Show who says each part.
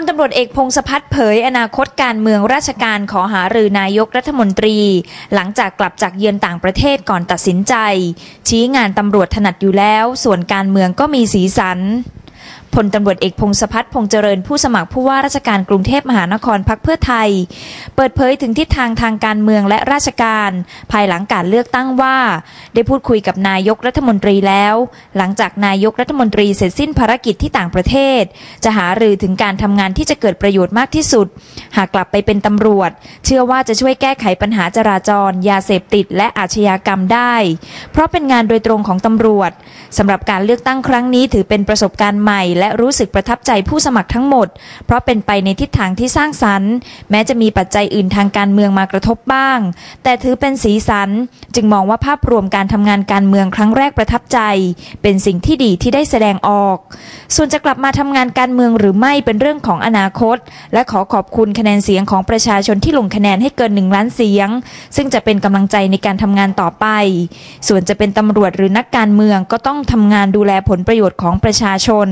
Speaker 1: พลตำรวจเอกพงศพัฒน์เผย อนาคตการเมืองราชการขอหารือนายกรัฐมนตรี หลังจากกลับจากเยือนต่างประเทศก่อนตัดสินใจ ชี้งานตำรวจถนัดอยู่แล้ว ส่วนการเมืองก็มีสีสัน พลตำรวจเอกพงศพัฒน์พงษเจริญผู้สมัครผู้ว่าราชการกรุงเทพมหานครพักเพื่อไทย เปิดเผยถึงทิศทางทางการเมืองและราชการ ภายหลังการเลือกตั้งว่า ได้พูดคุยกับนายกรัฐมนตรีแล้ว หลังจากนายกรัฐมนตรีเสร็จสิ้นภารกิจที่ต่างประเทศ จะหารือถึงการทำงานที่จะเกิดประโยชน์มากที่สุด หากกลับไปเป็นตำรวจ เชื่อว่าจะช่วยแก้ไขปัญหาจราจร ยาเสพติด และอาชญากรรมได้ เพราะเป็นงานโดยตรงของตำรวจสำหรับการเลือกตั้งครั้งนี้ถือเป็นประสบการณ์ใหม่และรู้สึกประทับใจผู้สมัครทั้งหมด เพราะเป็นไปในทิศทางที่สร้างสรรค์ แม้จะมีปัจจัยอื่นทางการเมืองมากระทบบ้าง แต่ถือเป็นสีสัน จึงมองว่าภาพรวมการทำงานการเมืองครั้งแรกประทับใจ เป็นสิ่งที่ดีที่ได้แสดงออก ส่วนจะกลับมาทำงานการเมืองหรือไม่เป็นเรื่องของอนาคต และขอขอบคุณคะแนนเสียงของประชาชนที่ลงคะแนนให้เกินหนึ่งล้านเสียง ซึ่งจะเป็นกำลังใจในการทำงานต่อไป ส่วนจะเป็นตำรวจหรือนักการเมืองก็ต้องทำงานดูแลผลประโยชน์ของประชาชน